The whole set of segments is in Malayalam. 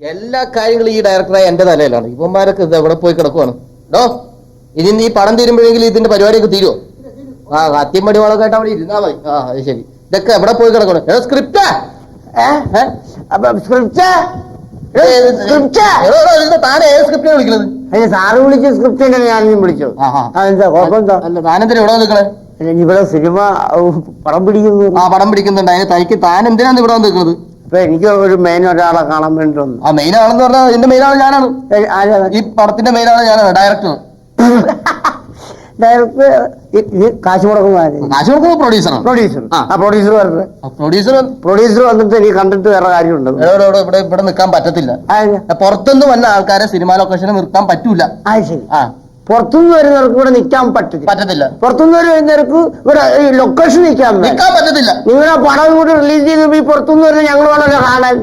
എല്ലാ കാര്യങ്ങളും ഈ ഡയറക്ടറെ എന്റെ തലയിലാണ്. ഇവന്മാരൊക്കെ ഇത് എവിടെ പോയി കിടക്കുവാണ്? ഡോ ഇനി നീ പണം തീരുമ്പോഴെങ്കിലും ഇതിന്റെ പരിപാടിയൊക്കെ തീരുമോ ആ കത്തിയമ്പടി പടിവാളൊക്കെ ആയിട്ട് അവിടെ ഇരുന്നാ മതി. ആ അത് ശരി. ഇതൊക്കെ എവിടെ പോയി കിടക്കണം ഏതോ സ്ക്രിപ്റ്റാ താൻ ഏത് സ്ക്രിപ്റ്റാണ് വിളിക്കുന്നത് സാറ് വിളിച്ച സ്ക്രിപ്റ്റ് ഞാനും വിളിച്ചു. ആഹാ. അതെന്താ കുഴപ്പമെന്താ അല്ല താനെന്തിനാ ഇവിടെ നിൽക്കണേ ഇവിടെ സിനിമ പടം പിടിക്കുന്നു. ആ പടം പിടിക്കുന്നുണ്ട്. അതിന് തനിക്ക് താൻ എന്തിനാണ് ഇവിടെ നിൽക്കുന്നത് അപ്പൊ എനിക്ക് ഒരു മെയിൻ ഒരാളെ കാണാൻ വേണ്ടി വന്നു ആ മെയിൻ ആണെന്ന് പറഞ്ഞാൽ ഇതിന്റെ മെയിൻ ആണ് ഞാനാണ്. ഏ, ആരാ ഈ പടത്തിന്റെ മെയിൻ ആണ് ഞാനാണ് ഡയറക്ടർ ഡയറക്ടർ ഇത് കാശ് മുടക്കുന്ന കാശ് കൊടുക്കുന്നത് പ്രൊഡ്യൂസറാണ് പ്രൊഡ്യൂസർ ആ. ആ പ്രൊഡ്യൂസർ വരട്ടെ. പ്രൊഡ്യൂസർ പ്രൊഡ്യൂസർ വന്നിട്ട് എനിക്ക് കണ്ടിട്ട് വേറെ കാര്യമുണ്ട്? ഇവിടെ ഇവിടെ ഇവിടെ ഇവിടെ നിൽക്കാൻ പറ്റത്തില്ല. ആ പുറത്തുനിന്ന് വന്ന ആൾക്കാരെ സിനിമ ലൊക്കേഷനിൽ നിർത്താൻ പറ്റൂല. ആ, ശരി? ആ. പുറത്തുനിന്ന് വരുന്നവർക്ക് ഇവിടെ നിൽക്കാൻ പറ്റത്തില്ല പറ്റത്തില്ല പുറത്തുനിന്ന് വരുന്നവർക്ക് ഇവിടെ ഈ ലൊക്കേഷൻ നിൽക്കാൻ പറ്റില്ല. നിൽക്കാൻ പറ്റത്തില്ല നിങ്ങളെ പടം കൂടി റിലീസ് ചെയ്ത് പുറത്തുനിന്ന് വരുന്ന ഞങ്ങൾ വളരെ കാണാൻ.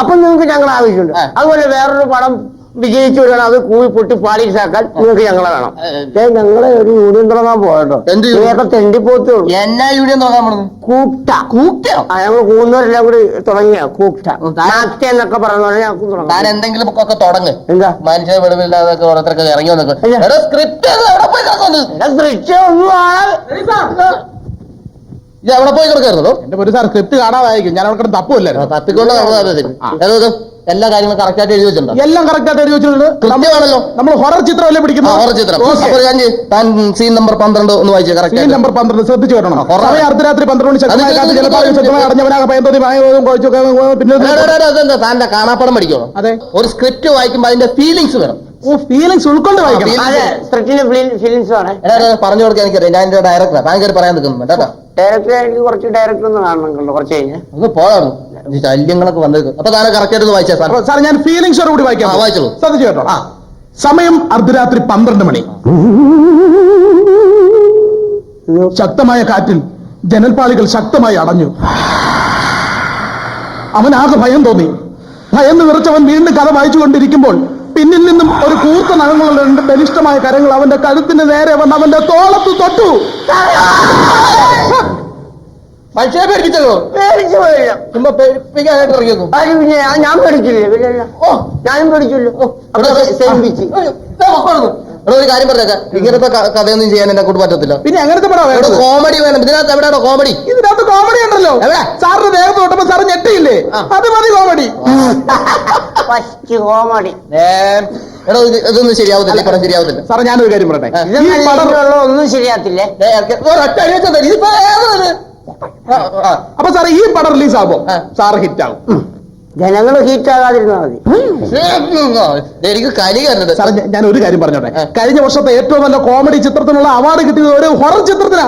അപ്പൊ നിങ്ങൾക്ക് ഞങ്ങൾ ആവശ്യമുണ്ട്. അതുപോലെ വേറൊരു പടം വിജയിച്ചു വരണം അത് കൂവി പൊട്ടി പാളിസാക്കാൻ നിങ്ങൾക്ക് ഞങ്ങളെ വേണം. ഞങ്ങളെ ഒരു യൂണിയൻ തുടങ്ങാൻ പോകട്ടോ. ഇതൊക്കെ തെണ്ടിപ്പോത്തേ ഉള്ളൂ എന്നാ യൂണിയൻ തുടങ്ങാൻ പോണത്? കൂട്ട ആ ഞങ്ങൾ കൂന്നവരെല്ലാം കൂടി തുടങ്ങിയ കൂട്ട നാക്ട എന്നൊക്കെ താൻ തുടങ്ങാം. എന്തെങ്കിലും ഒക്കെ തുടങ്ങ്. എന്താ? മനുഷ്യ വെളിവില്ലാതൊക്കെ ഓരോരുത്തർക്ക് ഇറങ്ങി. വന്നേക്കും. സ്ക്രിപ്റ്റ് ഒന്നും ഇത് എവിടെ പോയി കിടക്കായിരുന്നോ? എന്റെ ഒരു സാർ സ്ക്രിപ്റ്റ് കാണാതായിരിക്കും. ഞാൻ അവിടെ തപ്പുമല്ലായിരുന്നു തപ്പിക്കൊണ്ട് നടന്നതാ ആ. ഏതോ എല്ലാ കാര്യങ്ങളും കറക്റ്റ് ആയിട്ട് എഴുതി വെച്ചിട്ടുണ്ട്? എല്ലാം കറക്റ്റ് ആയിട്ട് എഴുതി വെച്ചിട്ടുണ്ട്. കൃത്യമാണല്ലോ. നമ്മൾ ഹൊറർ ചിത്രമല്ലേ അല്ലേ പിടിക്കുന്നത് ഹൊറർ ചിത്രം. അപ്പോൾ ഞാൻ. താൻ സീൻ നമ്പർ പന്ത്രണ്ട് ഒന്ന് വായിച്ചു സീൻ കറക്റ്റ് നമ്പർ പന്ത്രണ്ട് ശ്രദ്ധിച്ചു കേട്ടോ horror. സമയം അർദ്ധരാത്രി പന്ത്രണ്ട് മണി ശക്തമായ കാറ്റ് ഇത് ശക്തമായി അടഞ്ഞവനാക പയന്തോതി ഭയങ്കരവും കുഴച്ചൊക്കെ പിന്നെ കാണാപ്പടം പഠിക്കണം അതെ. ഒരു സ്ക്രിപ്റ്റ് വായിക്കുമ്പോ അതിന്റെ ഫീലിങ്സ് വരണം ഓ ഫീലിങ്സ് ഉൾക്കൊണ്ട് വായിക്കണം. feel- ഫീലിങ്സ് ആണ്. എടാ, എടാ, പറഞ്ഞു കൊടുക്കാൻ എനിക്കറിയാം ഞാൻ എന്റെ ഡയറക്ടറാ താൻ പറയാൻ നിൽക്കുന്നു കേട്ടോ. ഡയറക്ടർ എനിക്ക് കുറച്ച് ഡയറക്ടർ ഒന്ന് കാണണം കുറച്ച് കഴിഞ്ഞ്. ഒന്ന് പോകാം. ഈ ശല്യങ്ങളൊക്കെ വന്നേക്കും അപ്പൊ താനെ കറക്റ്റ് ആയിട്ട് വായിച്ചാ സാർ അപ്പൊ സാർ ഞാൻ ഫീലിങ്സോട് കൂടി വായിക്കാം. വായിച്ചോളൂ. ശ്രദ്ധിച്ചു കേട്ടോ. ആ. സമയം അർദ്ധരാത്രി പന്ത്രണ്ട് മണി. ശക്തമായ കാറ്റിൽ ജനൽപാളികൾ ശക്തമായി അടഞ്ഞു. അവനാകെ ഭയം തോന്നി. ഭയന്ന് വിറച്ചവൻ വീണ്ടും കഥ വായിച്ചുകൊണ്ടിരിക്കുമ്പോൾ പിന്നിൽ നിന്നും ഒരു കൂർത്ത നഖങ്ങളുള്ള രണ്ട് ബലിഷ്ഠമായ കരങ്ങൾ അവന്റെ കഴുത്തിന് നേരെ വന്ന് അവന്റെ തോളത്ത് തൊട്ടു. മനുഷ്യനെ പേടിപ്പിച്ചല്ലോ പേടിച്ചു പോയില്ല ചുമ്മാ പേടിപ്പിക്കാനായിട്ട് ഇറങ്ങിയേക്കും അത് പിന്നെ ഞാൻ- ഞാൻ പേടിച്ചില്ലേ പിന്നെ. ഓ ഞാനും പേടിച്ചില്ല അവിടെ സേമിപ്പിച്ച് എടാ ഒരു കാര്യം പറഞ്ഞേക്കാം. ഇങ്ങനത്തെ കഥയൊന്നും ചെയ്യാൻ എന്നെ കൂട്ട് പറ്റത്തില്ല. പിന്നെ അങ്ങനത്തെ പടം എവിടെ കോമഡി വേണം. ഇതിനകത്ത് എവിടെയാണോ കോമഡി ഇതിനകത്ത് കോമഡി ഉണ്ടല്ലോ. എവിടെ? സാറിന്റെ ദേഹത്ത് തൊട്ടപ്പോ സാറ് ഞെട്ടിയില്ലേ? അത് മതി കോമഡി ഫസ്റ്റ് കോമഡി എടോ ഇതൊന്നും ശരിയാവത്തില്ല. പടം ശരിയാവത്തില്ല. സാറേ ഞാനൊരു കാര്യം പറയട്ടെ? ഒന്നും ഇറക്കി- ഒരൊറ്റ അടി വെച്ചാ ഇതിപ്പോ. അപ്പൊ സാറേ ഈ പടം റിലീസ് ആകുമ്പോ സാർ ഹിറ്റ് ആകും ജനങ്ങൾ ഹീറ്റ് ആകാതിരുന്നാൽ മതി ദേ, എനിക്ക് കലി കയറുന്നത് സാർ ഞാൻ- ഒരു കാര്യം പറഞ്ഞോട്ടെ. കഴിഞ്ഞ വർഷത്തെ ഏറ്റവും നല്ല കോമഡി ചിത്രത്തിനുള്ള അവാർഡ് കിട്ടിയത് ഒരു ഹൊറർ ചിത്രത്തിനാ.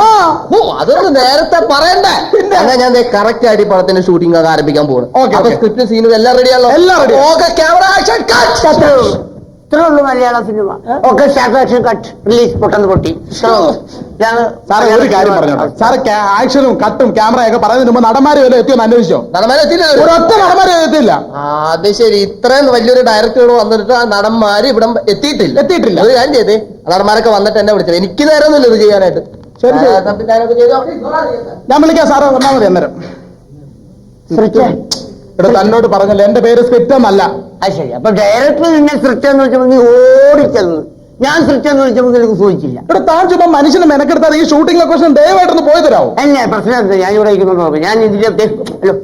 ആ. ഓ അതൊന്നും നേരത്തെ പറയണ്ടേ. എന്നാ ഞാൻ കറക്റ്റ് ആയിട്ട് പടത്തിന്റെ ഷൂട്ടിംഗ് ഒക്കെ ആരംഭിക്കാൻ പോകുന്നു. സ്ക്രിപ്റ്റ് സീനും എല്ലാം റെഡിയാണല്ലോ എല്ലാം റെഡി ഓക്കെ ക്യാമറ ആക്ഷൻ ഉള്ളൂ. ഇത്രേ ഉള്ളൂ മലയാള സിനിമ ഒക്കെ സ്റ്റാർട്ട് കട്ട് റിലീസ് പൊട്ടെന്ന് പൊട്ടി. സാറേ ഒരു കാര്യം പറഞ്ഞോട്ടെ. സാറ് ആക്ഷനും കട്ടും ക്യാമറയൊക്കെ പറയുന്നതിന് മുമ്പ് നടന്മാരെ വരെ എത്തിയോ അന്വേഷിച്ചോ? ഒരൊറ്റ നടന്മാരെ എത്തിയില്ല? അത് ശരി. ഇത്രയും വലിയൊരു ഡയറക്ടർ വന്നിട്ട് ആ നടന്മാര് ഇവിടെ എത്തിയിട്ടില്ല. എത്തിയിട്ടില്ല. അത് ഞാൻ ചെയ്തേ. നടന്മാരൊക്കെ വന്നിട്ട് എന്നെ വിളിച്ചത്. എനിക്ക് നേരമൊന്നുമില്ല ഇത് ചെയ്യാനായിട്ട്. ശരി, ശരി. ഞാൻ വിളിക്കാം സാറേ വന്നാൽ മതി അന്നേരം. ഇവിടെ തന്നോട് പറഞ്ഞല്ലോ എന്റെ പേര് സ്ക്രിപ്റ്റ് എന്നല്ല അത് ശരി. അപ്പൊ ഡയറക്ടർ നിന്നെ സൃഷ്ടിയെന്ന് വെച്ചപ്പോ നീ ഓടിച്ചെന്ന്. ഞാൻ സൃഷ്ടിയെന്ന് വെച്ചപ്പോ നിനക്ക് സൂചിച്ചില്ല. ഇവിടെ താൻ ചുമ്മാ മനുഷ്യനെ മെനക്കെടുത്താൽ ഈ ഷൂട്ടിംഗ് ലൊക്കേഷൻ ദയവായിട്ടൊന്ന് പോയി തരാമോ എന്നെ പ്രശ്നം എന്താ? ഞാൻ ഇവിടെ ഞാൻ ഇതിന്റെ ഹലോ.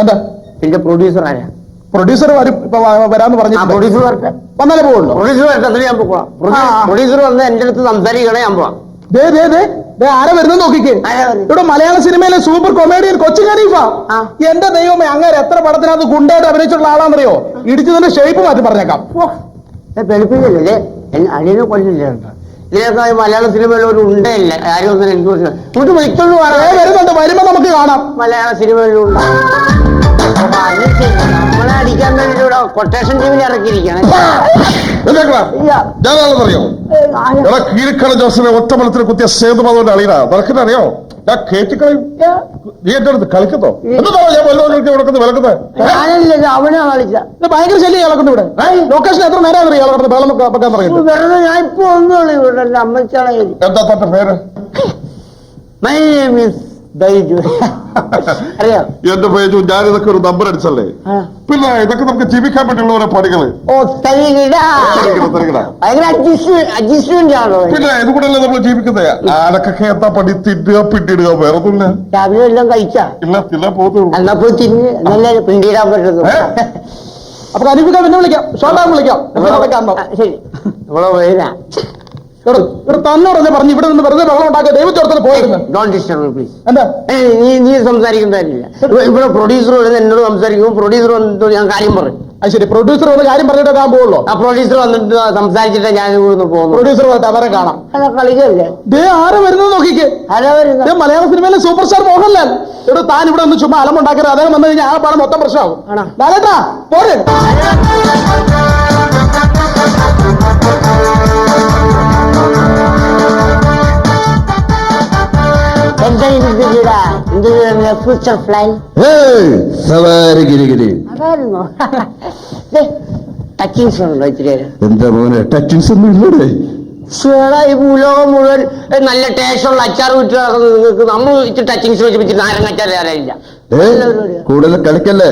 എന്താ? ഇതിന്റെ പ്രൊഡ്യൂസർ ആരാ? പ്രൊഡ്യൂസർ വരും ഇപ്പൊ വ- വരാന്ന് ആ പറഞ്ഞു പ്രൊഡ്യൂസർ വരട്ടെ. വന്നാലേ പോവുള്ളൂ. പ്രൊഡ്യൂസർ വരട്ടെ അതിന് ഞാൻ ആ. പ്രൊഡ്യൂസർ വന്ന് എന്റെ അടുത്ത് സംസാരിക്കണേ ഞാൻ പോവാം. ദേ ദേ ദേ. ദേ ആരാ വരുന്നത് നോക്കിക്കേ? ഇവിടെ മലയാള സിനിമയിലെ സൂപ്പർ കൊമേഡിയൻ കൊച്ചു ഖലീഫ. ആ. എന്റെ ദൈവമേ അങ്ങനെ എത്ര പടത്തിനകത്ത് ഗുണ്ടായിട്ട് അഭിനയിച്ചിട്ടുള്ള ആളാണെന്നറിയോ? ഇടിച്ചതിന്റെ ഷേപ്പ് മാറ്റി പറഞ്ഞേക്കാം. പെരുപ്പിക്കല്ലേ എന്നെ അടിയനെ കൊല്ലില്ല ഇതിനൊക്കെ മലയാള സിനിമയിൽ ഒരു ഉണ്ടല്ല ആരും ഒന്നും എനിക്ക്. ഇങ്ങോട്ട് വിളിച്ചോണ്ട് വരുന്നുണ്ട്. വരുമ്പോ നമുക്ക് കാണാം. മലയാള സിനിമയിലുണ്ട്. നമ്മളെ അടിക്കാൻ വേണ്ടി ഇവിടെ കൊട്ടേഷൻ ടീമിൽ ഇറക്കിയിരിക്കണം ഞാൻ? എടാ കീരിക്കട ജോസിനെ ഒറ്റ മലത്തിൽ കുത്തിയ സേതുമാധവന്റെ അളിയനാ. നിനക്കിനെ കേറ്റിക്കളയും. നീ എന്റെ അടുത്ത് കളിക്കുന്നോ എന്താ ഞാൻ വല്ലവർക്ക് കൊടുക്കുന്നത് വിലക്കുന്നത് അവനാ കളിച്ച ഭയങ്കര ശല്യം ഇളക്കുന്നു ഇവിടെ. ലൊക്കേഷൻ എത്ര നേരം അറിയാം ഇളക്കുന്നത് വെള്ളം വെക്കാൻ വെറുതെ ഞാൻ ഇപ്പൊ ഒന്നുള്ളൂ ഇവിടെ അമ്മച്ചാളെ എന്താ തന്റെ പേര്? മൈ നെയിം ഈസ് എന്റെ പേജു ഞാൻ ഇതൊക്കെ ഒരു നമ്പർ അടിച്ചല്ലേ? പിന്നെ ഇതൊക്കെ നമുക്ക് ജീവിക്കാൻ പറ്റുള്ള ഓരോ പണികൾ. ഓ തരികിടാ. തരികിട, തരികിട. ഭയങ്കര അഡ്ജസ്റ്റ്മെന്റ് പിന്നെ ഇതുകൂടെയല്ലേ നമ്മൾ ജീവിക്കുന്നത് ആരൊക്കെ എന്താ പണി തിന്നുക പിന്നിടുക വേറെ ഒന്നുമില്ല രാവിലെ എല്ലാം കഴിച്ചാ? ഇല്ല തില്ല പോകുന്നു തിരിഞ്ഞ് നല്ല പിണ്ടിയിടാൻ പറ്റുന്നു? അപ്പൊ അനിപ്പിക്കാൻ പിന്നെ വിളിക്കാം. ഷോട്ടാൻ വിളിക്കാം. ശരി. നമ്മളെ തന്നോടല്ലേ പറഞ്ഞു ഇവിടെ നിന്ന് വെറുതെ വെള്ളം ഉണ്ടാക്കുക ദൈവത്തോടത്തിൽ പോയിരുന്നു. എന്താ? നീ നീ സംസാരിക്കുന്നതല്ല ഇവിടെ പ്രൊഡ്യൂസർ വന്ന് എന്നോട് സംസാരിക്കുമ്പോൾ പ്രൊഡ്യൂസർ വന്നിട്ട് ഞാൻ കാര്യം പറയും. അത് ശരി. പ്രൊഡ്യൂസർ വന്ന് കാര്യം പറഞ്ഞിട്ട് ഞാൻ പോകുള്ളൂ ആ പ്രൊഡ്യൂസർ വന്നിട്ട് സംസാരിച്ചിട്ട് ഞാൻ ഇവിടുന്ന് പ്രൊഡ്യൂസർ വന്നിട്ട് അവരെ കാണാം. കളിക്കല്ലേ? ദേ ആരെ വരുന്നത് നോക്കിക്കേ. ആരാ വരുന്നത്? മലയാള സിനിമയിലെ സൂപ്പർ സ്റ്റാർ മോഹൻലാൽ. ഇവിടെ താൻ ഇവിടെ ഒന്ന് ചുമ്മാ അലമുണ്ടാക്കരുത് അദ്ദേഹം വന്നു കഴിഞ്ഞാൽ ആ പണം മൊത്തം പ്രശ്നമാകും സവാരി അതായിരുന്നോ. ടച്ചിങ്സ് ഉണ്ടോ ഇത്തിരി എന്താ മോനെ ടച്ചിങ്സ് ഒന്നും ഇല്ലടേ. ചേടാ ഈ ഭൂലോകം മുഴുവൻ നല്ല ടേസ്റ്റുള്ള അച്ചാർ വിറ്റ് നടക്കുന്നത് നിങ്ങൾക്ക് നമ്മൾ ഇച്ചിരി ടച്ചിങ്സ് വെച്ച് വെച്ച് നാരങ്ങച്ചാർ അറിയില്ല ഏ കൂടുതൽ കളിക്കല്ലേ.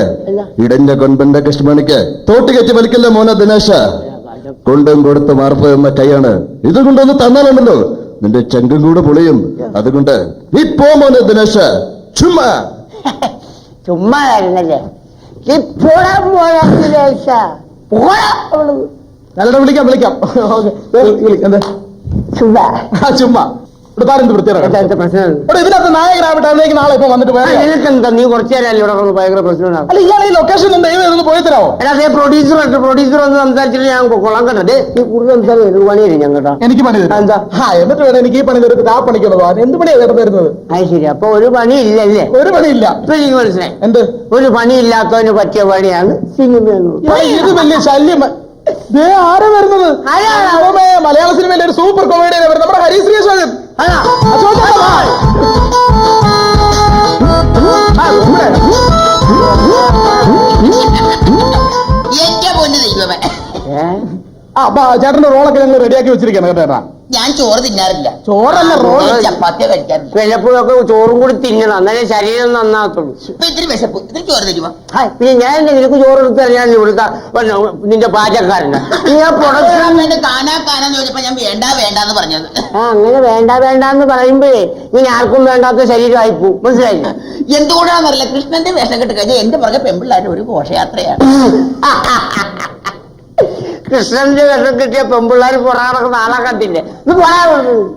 ഇടന്റെ കൊൻപന്റെ കൃഷ്ണമണിക്ക് തോട്ടി കെട്ടി വലിക്കല്ലേ മോനെ ദിനേശ? കൊണ്ടും കൊടുത്ത് മാർപ്പ് എന്ന കൈയാണ്. ഇത് കൊണ്ടൊന്ന് തന്നാലുണ്ടല്ലോ. നിന്റെ ചെങ്കും കൂടെ പൊളിയും. അതുകൊണ്ട് നീ പോ മോനെ ദിനേശ. ചുമ്മാ. ചുമ്മാ ആയിരുന്നല്ലേ വിളിക്കാം വിളിക്കാം. ചുമ്മാ. ചുമ്മാ. ഇവിടെ താരെന്ത് വൃത്തിയാണ് ഇതിനകത്ത് നായകനാവട്ടെ നാളെ ഇപ്പൊ വന്നിട്ട് എന്താ നീ കുറച്ചു നേരം ഇവിടെ വന്ന് ഭയങ്കര പ്രശ്നമാണ് അല്ല ഇയാളെ ഈ ലൊക്കേഷൻ ഒന്ന് ദൈവം ഇതൊന്ന് പോയി തരാമോ അതേ പ്രൊഡ്യൂസർ ഉണ്ട്. പ്രൊഡ്യൂസർ വന്ന് സംസാരിച്ചിട്ട് ഞാൻ കൊള്ളാൻ കേട്ടോ. നീ കൂടുതൽ സംസാരിക്കും പണി തരും ഞാൻ കേട്ടോ. എനിക്ക് പണി തരും. എന്താ? ആ എന്നിട്ട് വേണം എനിക്ക് ഈ പണി തരുന്നത് ആ പണിക്കുള്ളത് എന്ത് പണിയാ കേട്ടോ തരുന്നത്? അത് ശരി. അപ്പൊ ഒരു പണി ഇല്ലല്ലേ ഒരു പണിയില്ല. ഇപ്പൊ എനിക്ക് മനസ്സിലായി. എന്ത്? ഒരു പണി ഇല്ലാത്തവന് പറ്റിയ പണിയാണ് സിനിമ ഇത് വലിയ ശല്യം. ദേ ആരാ വരുന്നത്? മലയാള സിനിമയിലെ ഒരു സൂപ്പർ കോമഡിയൻ വരുന്നത് നമ്മുടെ ഹരിശ്രീ അശോകൻ ആ, ഇവിടെ. എന്റെ പൊന്ന് ദൈവമേ ഏ? ആ ചേട്ടന്റെ റോളൊക്കെ ഞങ്ങൾ റെഡിയാക്കി വെച്ചിരിക്കുന്നത് കേട്ടോ ചേട്ടാ. ഞാൻ ചോറ് തിന്നാറില്ല. ചോറല്ല റോൾ. ചപ്പാത്തി ചപ്പാത്തിയ കഴിക്കാറില്ല വല്ലപ്പോഴൊക്കെ ചോറും കൂടി തിന്നണം. എന്നാലേ ശരീരം നന്നാകത്തുള്ളൂ. ഇപ്പൊ വിശപ്പ്. ഇത്തിരി ചോറ് തരുമോ? ഹായ്, പിന്നെ ഞാൻ എന്താ നിനക്ക് ചോറ് എടുത്ത് ഞാൻ ഇവിടുത്തെ പിന്നെ നിന്റെ പാചകക്കാരനാ. നീ ആ കാനാ കാനാന്ന് ചോദിച്ചപ്പോ ഞാൻ വേണ്ട വേണ്ടാന്ന് പറഞ്ഞത്. ആ അങ്ങനെ വേണ്ട വേണ്ട എന്ന് പറയുമ്പോഴേ ഇനി ആർക്കും വേണ്ടാത്ത ശരീരമായി പോകും മനസ്സിലായി? എന്തുകൊണ്ടാണെന്നറിയില്ല കൃഷ്ണന്റെ വേഷം കെട്ട് കഴിഞ്ഞാൽ എന്റെ പുറകെ പെമ്പിള്ളാരുടെ ഒരു ഘോഷയാത്രയാണ്. കൃഷ്ണന്റെ വിഷം കിട്ടിയ പെമ്പിള്ളാർ പുറകെ നടക്കുന്ന ആളെ കണ്ടില്ലേ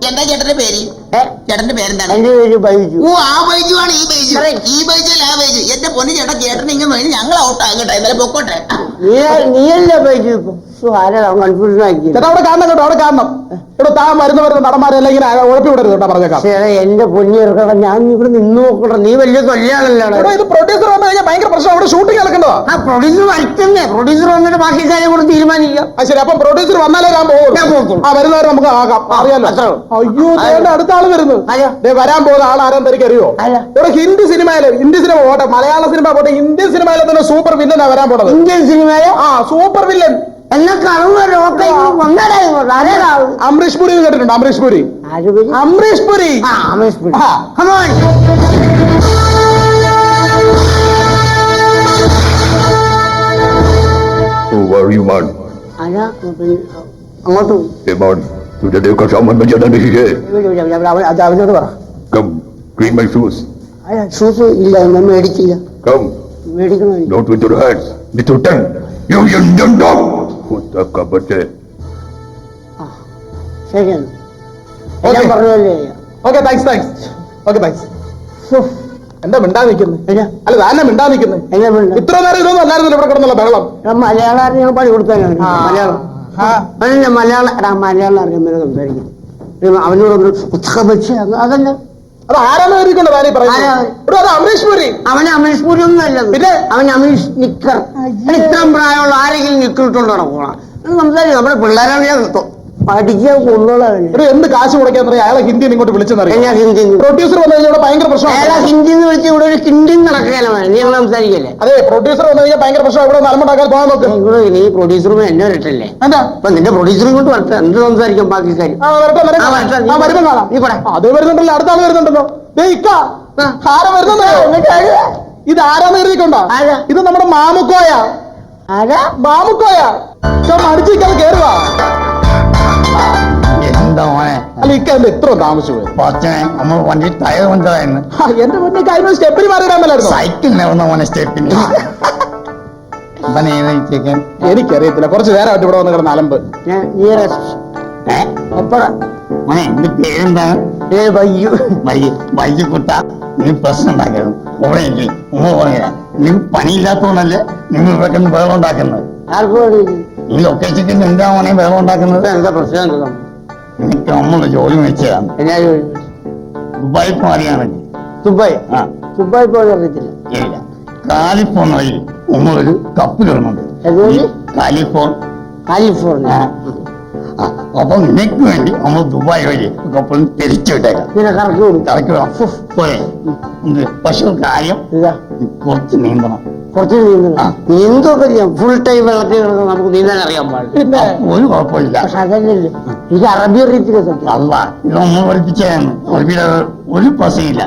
എന്താ ചേട്ടന്റെ പേര്? ചേട്ടന്റെ പേരെന്താണ്? എന്റെ പേര് ബൈജു. ഓ ആ ബൈജു ആണ് ഈ ബൈജു. ഈ ബൈജു അല്ല ആ ബൈജു. എന്റെ പൊന്നു ചേട്ടൻ ചേട്ടൻ ഇങ്ങനെ ഞങ്ങൾ ഔട്ട് ആകട്ടെ എന്നാലും പൊക്കോട്ടെ. നീ നീയല്ലേ ബൈജു? ഇപ്പൊ ശ്ശോ, ആരാ കൺഫ്യൂഷൻ ആക്കി. ചേട്ടാ അവിടെ കാണണം കേട്ടോ അവിടെ കാണണം. ഇവിടെ താൻ മരുന്ന് വരുന്ന നടന്മാരെല്ലാം ഇങ്ങനെ ഉഴപ്പി വിടരുത് കേട്ടോ പറഞ്ഞേക്കാം. ചേട്ടാ എന്റെ പൊന്നി ഞാൻ ഇവിടെ നിന്ന് നോക്കട്ടെ. നീ വലിയ കൊല്ലാണല്ലോ ഇവിടെ ഇത് പ്രൊഡ്യൂസർ വന്നു കഴിഞ്ഞാൽ ഭയങ്കര പ്രശ്നം അവിടെ ഷൂട്ടിംഗ് നടക്കേണ്ടതാ ആ പ്രൊഡ്യൂസർ വരട്ടെന്നേ. പ്രൊഡ്യൂസർ വന്നിട്ട് ബാക്കി കാര്യം കൂടെ തീരുമാനിക്കാം. ആ ശരി അപ്പം പ്രൊഡ്യൂസർ വന്നാലേ ഞാൻ പോകും ആ വരുന്നവരെ നമുക്ക് ആകാം. അറിയാലോ. അയ്യോ അടുത്ത ആൾ വരുന്നു? ദേ വരാൻ പോകുന്ന ആൾ ആരാൻ തനിക്ക് അറിയോ ആരാ? ഇവിടെ ഹിന്ദി സിനിമയിൽ ഹിന്ദി സിനിമ പോട്ടെ മലയാള സിനിമ പോട്ടെ ഇന്ത്യൻ സിനിമയിലെ തന്നെ സൂപ്പർ വില്ലൻ ആ വരാൻ പോണത് ഇന്ത്യൻ സിനിമയിലെ ആ സൂപ്പർ വില്ലൻ? അമരീഷ് പുരി കേട്ടിട്ടുണ്ട് അമരീഷ് പുരി ആര് അമരീഷ് പുരി ആ Puri. Who are you, man? ആരാ? പിന്നെ, അങ്ങോട്ട് പോ. Hey, man. സൂര്യദേവ് ക്ഷാമം അത് അവനോട് പറ കം ക്ലീൻ മൈ ഷൂസ് അല്ല ഷൂസ് ഇല്ല ഞാൻ മേടിച്ചില്ല കം മേടിക്കണം dot with your hands with your tongue you you don't know കുത്തക്കപ്പെട്ടെ ശരിയാണ് എല്ലാം പറഞ്ഞല്ലേ okay thanks thanks okay thanks എന്താ മിണ്ടാ നിൽക്കുന്നത് അല്ല താനെ മിണ്ടാ? നിൽക്കുന്നത് ഇത്ര നേരം ഇതൊന്നും അല്ലായിരുന്നല്ലോ ഇവിടെ കിടന്നുള്ള ബഹളം? മലയാളം പണി കൊടുത്താലാണ് മലയാളം. അതല്ല മലയാളം മലയാളം അറിയാൻ മേലെ സംസാരിക്കും അവനോട് വെച്ച് അത് അതല്ല. അത് ആരാണ് പറയുന്നത്? അത് അമരീഷ് പുരി. അവൻ അമരീഷ് പൂരി ഒന്നും അല്ലത് പിന്നെ? അവൻ അമീഷ് നിക്കർ. ഇത്രയും പ്രായമുള്ള ആരെങ്കിലും നിക്കിട്ടുണ്ടോ സംസാരിക്കും. നമ്മുടെ പിള്ളേരാണ് ഞാൻ കിട്ടും. പഠിക്കാൻ കൊന്നോളാണ് എന്ത് കാശ് മുടക്കാൻ അറിയാം അയാളെ ഹിന്ദി ഇങ്ങോട്ട് വിളിച്ചെന്നറിയാം ഞാൻ ഹിന്ദി പ്രൊഡ്യൂസർ വന്നു കഴിഞ്ഞാൽ ഭയങ്കര പ്രശ്നം അയാളെ ഹിന്ദി എന്ന് വിളിച്ച് ഇവിടെ ഒരു കിണ്ടി നടക്കാനാണ് നീ അങ്ങനെ സംസാരിക്കല്ലേ? അതെ പ്രൊഡ്യൂസർ വന്നു കഴിഞ്ഞാൽ ഭയങ്കര പ്രശ്നം ഇവിടെ നലമുണ്ടാക്കാൻ പോകാൻ നോക്ക്. നീ പ്രൊഡ്യൂസറും എന്നെ വരട്ടല്ലേ? എന്താ? അപ്പൊ നിന്റെ പ്രൊഡ്യൂസറും കൊണ്ട് വരട്ടെ. എന്ത് സംസാരിക്കും ബാക്കി കാര്യം. അത് വരുന്നുണ്ടല്ലോ അടുത്ത ആൾ വരുന്നുണ്ടല്ലോ. ആരാ വരുന്നത്? ഇത് ആരാന്ന് കരുതിക്കൊണ്ടോ? ഇത് നമ്മുടെ മാമുക്കോയ. മാമുക്കോയാ. മടിച്ചിരിക്കാതെ കേറുക എന്താ മോനെ? അല്ല ഇക്ക എന്താ ഇത്ര താമസിച്ചു പോയി? പച്ചനെ നമ്മൾ വണ്ടി ടയർ കൊണ്ടതായിരുന്നു ആ, എന്റെ മുന്നേ കാര്യം സ്റ്റെപ്പിൽ മാറിയിടാൻ മേലായിരുന്നു? സൈക്കിൾ നേർന്ന മോനെ സ്റ്റെപ്പിന് ഇവനേതേക്കാൻ എനിക്കറിയത്തില്ല കുറച്ച് നേരം ആയിട്ട് ഇവിടെ വന്ന് കിടന്ന അലമ്പ്. മോനെ എന്റെ പേരെന്താണ് ഏ വയ്യു. നീ പ്രശ്നം ഉണ്ടാക്കരുത് ഇവിടെ ഇല്ലേ ഉമ്മ പറയുക നിങ്ങൾക്ക് പണിയില്ലാത്തതുകൊണ്ടല്ലേ നിങ്ങൾ ഇവിടെ വെള്ളം ഉണ്ടാക്കുന്നത്? ആർക്കും. ഈ ലൊക്കേഷനിൽ എന്താ മോനെ വേറെ ഉണ്ടാക്കുന്നത്? എന്താ പ്രശ്നം? എനിക്ക് നമ്മൾ ജോലി എന്നാ ജോലി? ദുബായി പോലെയാണെങ്കിൽ ദുബായ്? ആ. ദുബായ് പോലെ അറിയത്തില്ല. ഇല്ല. കാലിഫോർണിയ വഴി നമ്മളൊരു കപ്പ് കിടന്നുണ്ട് കാലിഫോർണിയ? കാലിഫോർണിയ അപ്പൊ നിനക്ക് വേണ്ടി നമ്മൾ ദുബായ് വഴി കപ്പലിൽ തിരിച്ചു വിട്ടേക്കാം. കറക്കി പക്ഷെ കാര്യം കുറച്ച് നീന്തണം. കുറച്ച് നീന്തണം നീന്തൊക്കെ ചെയ്യാം. ഫുൾ ടൈം വെള്ളത്തിൽ കിടന്ന് നമുക്ക് നീന്താൻ അറിയാൻ പാടില്ല. ഒരു കുഴപ്പമില്ല. പക്ഷെ അതല്ലല്ലോ? ഇത് അറബി അറിയത്തില്ല സത്യം? അല്ല ഇതൊന്നും പഠിപ്പിച്ചാണ് അറബിയുടെ ഒരു പസയില്ല.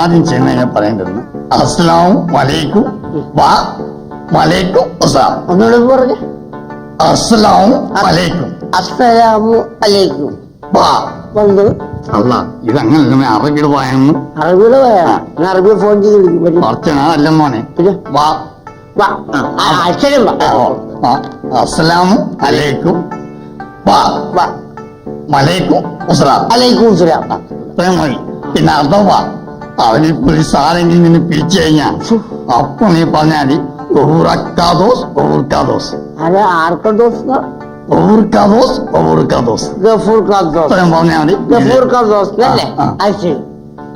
ആദ്യം ചെന്ന് പറയേണ്ടത് അസ്ലാം വലൈക്കും വാ വലൈക്കും അസ്ലാം ഒന്നുകൂടെ പറഞ്ഞു. അസ്ലാം വലൈക്കും അസ്സലാമു അലൈക്കും. വാ വന്നു. അല്ല ഇതങ്ങനെ അറബിയുടെ വായെന്ന്? അറബിയുടെ ഞാൻ അറബിയെ ഫോൺ ചെയ്ത് മോനെ? പിന്നെ? വാ. വാ. അസ്സലാമു അലൈക്കും. വാ. വാ. അലൈക്കും സലാം ഇത്രയും മതി. പിന്നെ അർത്ഥം വാ. അവന് ഒരു സാധനം നിന്നെ പിരിച്ചു കഴിഞ്ഞാ അപ്പൊ നീ പറഞ്ഞാൽ ഊറക്കാദോസ് ഊർക്കാദോസ് അത് ആർക്ക ദോസ് ഓർക്കാദോസ് ഊർക്കാദോസ് ഗഫൂർ കാദോസ് പറഞ്ഞാൽ മതി ഗഫൂർ കാദോസ് അല്ലേ. അത് ശരി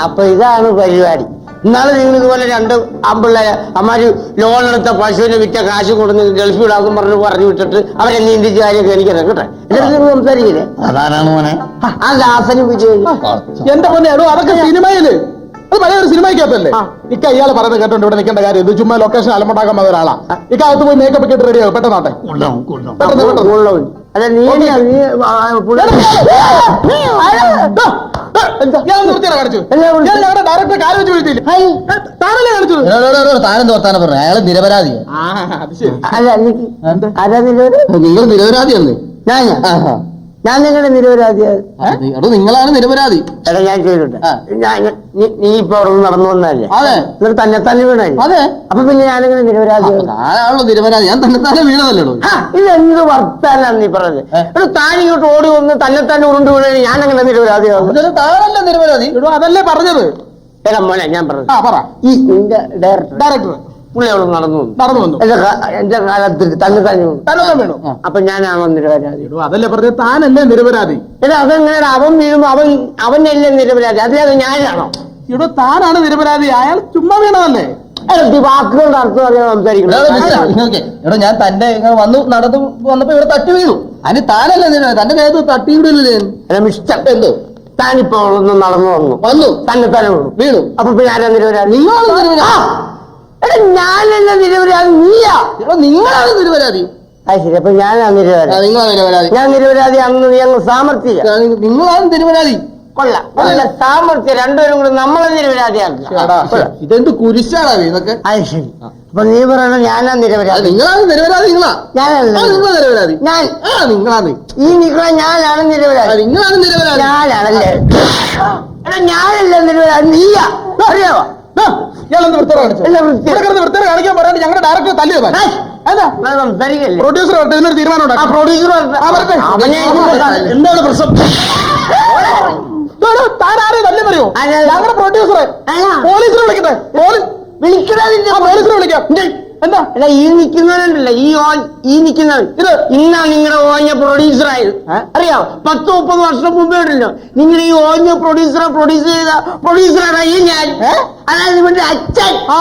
അപ്പൊ ഇതാണ് പരിപാടി. ഇന്നാളെ നിങ്ങൾ ഇതുപോലെ രണ്ട് ആമ്പിള്ളേരെ അമ്മാര് ലോൺ എടുത്ത പശുവിനെ വിറ്റ കാശ് കൊടുന്ന് ഗൾഫിൽ വിടാന്ന് പറഞ്ഞു പറഞ്ഞു വിട്ടിട്ട് അവരെ നീന്തിച്ച് കാര്യമൊക്കെ എനിക്കറിയാം. കേട്ടെ? എന്നിട്ട് നിങ്ങൾ സംസാരിക്കില്ലേ? അതാരാണ് മോനെ? ആ ദാസനും വിജയ് എന്റെ പൊന്നെ എടോ അതൊക്കെ സിനിമയിൽ. അത് പഴയ ഒരു സിനിമയ്ക്കകത്തല്ലേ ഇക്ക ഇയാൾ പറയുന്നത് കേട്ടോണ്ട് ഇവിടെ നിൽക്കേണ്ട കാര്യം. ഇത് ചുമ്മാ ലൊക്കേഷൻ അലമുണ്ടാക്കാൻ വന്ന ഒരാളാ. ഇക്കകത്ത് പോയി മേക്കപ്പ് ഒക്കെ ഇട്ട് റെഡി ആവും പെട്ടെന്നാട്ടെ? പെട്ടെന്ന് പെട്ടെന്ന്. അല്ല നീ നീ അയാൾ നിരപരാധി? നിങ്ങൾ നിരപരാധിയെന്ന് ഞാൻ ഞാൻ നിങ്ങളുടെ നിരപരാധിയാണ് എടോ നിങ്ങളാണ് നിരപരാധി. എടാ ഞാൻ ചെയ്തിട്ട്. ഞാൻ നീ- നീ ഇപ്പൊ അവിടെ നിന്ന് നടന്നു വന്നതല്ലേ? അതെ. എന്നിട്ട് തന്നെ തന്നെ വീണല്ലേ അതെ. അപ്പൊ പിന്നെ ഞാനിങ്ങനെ നിരപരാധിയാണ് ഞാനാണല്ലോ നിരപരാധി. ഞാൻ തന്നെ തന്നെ വീണതല്ലോ ആ, ഇതെന്ത് വർത്താനാണ് നീ പറഞ്ഞത് ഒരു താൻ ഇങ്ങോട്ട് ഓടി വന്ന് തന്നെ തന്നെ ഉരുണ്ട് വീണേ ഞാൻ അങ്ങനെ നിരപരാധിയാകും താനല്ല നിരപരാധി? എടോ അതല്ലേ പറഞ്ഞത്? എടാ മോനെ ഞാൻ പറഞ്ഞത് ആ പറ. ഈ നിന്റെ ഡയറക്ടർ ഡയറക്ടർ പുള്ളി അവിടെ നടന്നു വന്നു. നടന്നു വന്നു. എന്റെ കാ- എന്റെ കാലത്തിൽ തന്നെ തന്നെ വീണു? അപ്പൊ ഞാനാണോ നിരപരാധി എടോ അതല്ലേ പറഞ്ഞു താനല്ലേ നിരപരാധി? എടാ അതെങ്ങനെ അവൻ വീഴുമ്പോ അവൻ അവനല്ലേ നിരപരാധി? അതിലത് ഞാനാണോ? എടോ താനാണ് നിരപരാധി. അയാൾ ചുമ്മാ വീണതല്ലേ? എടാ ഈ വാക്കുകളുടെ അർത്ഥം അറിയാൻ സംസാരിക്കണം. നിങ്ങൾക്ക് എടോ ഞാൻ തന്റെ ഇങ്ങനെ വന്നു നടന്നു വന്നപ്പോ ഇവിടെ തട്ടി വീണു. അതിന് താനല്ല തന്റെ ദേഹത്ത് തട്ടി വിടില്ലേ എടാ മിസ്റ്റർ എന്തോ? താനിപ്പോ ഒന്ന് നടന്നു വന്നു. വന്നു. തന്നെ തന്നെ വീണു. വീണു അപ്പൊ പിന്നെ ആരാ നിരപരാധി? നിങ്ങളാണ് നിരപരാധി. ആ! എടാ ഞാനല്ല നിരപരാധി നീയാ. ഇപ്പൊ നിങ്ങളാണ് നിരപരാധി. അത് ശരി അപ്പൊ ഞാനാ ആ, നിരപരാധി നിങ്ങളാണ് നിരപരാധി. ഞാൻ നിരപരാധി അന്ന് നീ അങ്ങ് സാമർത്ഥ്യ ആ, നിങ്ങളാണ് നിരപരാധി. കൊള്ളാം. കൊല്ല സാമർത്ഥ്യം രണ്ടുപേരും കൂടെ നമ്മളെ നിരപരാധിയാക്കുക എടാ. ഇതെന്ത് കുരിശാടാ ഇതൊക്കെ? അത് ശരി. അപ്പൊ നീ പറയണ ഞാനാ അത് നിരപരാധി നിങ്ങളാണ് നിരപരാധി നിങ്ങളാ. ഞാനല്ല ആ നിങ്ങളാ നിരപരാധി. ഞാൻ. ആ നിങ്ങളാണ്. ഈ നിൽക്കണ ഞാനാണ് ആ, നിരപരാധി നിങ്ങളാണ് നിരപരാധി. ഞാനാണല്ലേ? എടാ ഞാനല്ല നിരപരാധി. നീയാ. അറിയാവോ? ഇയാളെന്ത് വൃത്തിയാണ് കാണിച്ചത് എല്ലാം വൃത്തി. ഇവിടെ കിടന്ന് കാണിക്കാൻ പറയാണ്ട് ഞങ്ങളുടെ ഡയറക്ടർ തല്ലിയോ താൻ? ഏയ്! എന്താ? പ്രൊഡ്യൂസർ വരട്ടെ ഇതിനൊരു തീരുമാനം ഉണ്ടാക്കാം. പ്രൊഡ്യൂസർ വരട്ടെ. എന്താണ് പ്രശ്നം? ആരെയും തല്ലി പറയോ? ഞങ്ങളുടെ പ്രൊഡ്യൂസറെ പോലീസിനെ വിളിക്കട്ടെ. പോലീസ് വിളിക്കണതിന്റെ ആ പോലീസിനെ വിളിക്കാം. എന്താ? എടാ ഈ നിൽക്കുന്നവനുണ്ടല്ല ഈ ഓൻ ഈ നിൽക്കുന്നവൻ ഇത്? ഇന്നാ നിങ്ങളുടെ ഓഞ്ഞ പ്രൊഡ്യൂസർ ആയത്. അറിയാം? പത്ത് മുപ്പത് വർഷം മുമ്പേ ഉണ്ടല്ലോ നിങ്ങൾ ഈ ഓഞ്ഞ പ്രൊഡ്യൂസറെ പ്രൊഡ്യൂസ് ചെയ്ത പ്രൊഡ്യൂസറാണ് ഈ ഞാൻ? അതായത് ഇവന്റെ അച്ഛൻ. ആ?